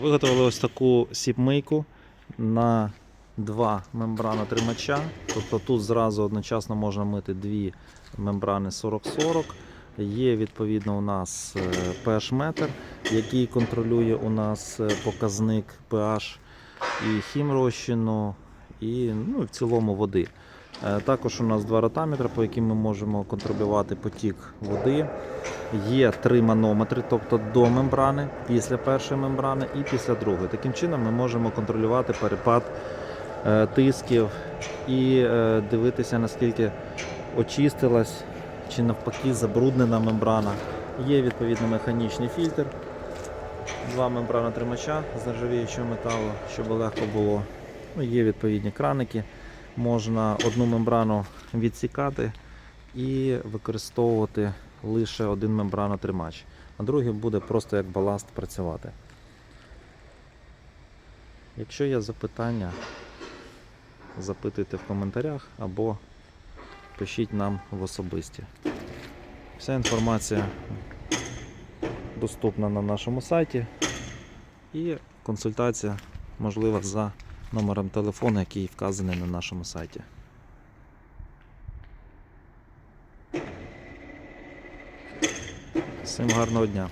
Виготовили ось таку сіпмийку на два мембранотримача. Тобто тут зразу одночасно можна мити дві мембрани 40-40. Є відповідно у нас е, pH-метр, який контролює у нас е, показник pH і хімрозчину, і ну, в цілому води. Е, Також у нас два ротаметри, по яким ми можемо контролювати потік води. Є три манометри, тобто до мембрани, після першої мембрани і після другої. Таким чином ми можемо контролювати перепад е, тисків і е, дивитися, наскільки очистилась чи навпаки забруднена мембрана. Є відповідно механічний фільтр, два мембранотримача з нержавіючого металу, щоб легко було. Ну, є відповідні краники. Можна одну мембрану відсікати і використовувати лише один мембранотримач, а другий буде просто як баласт працювати. Якщо є запитання, запитуйте в коментарях або пишіть нам в особисті. Вся інформація доступна на нашому сайті і консультація можлива за номером телефону, який вказаний на нашому сайті. Всім гарного дня!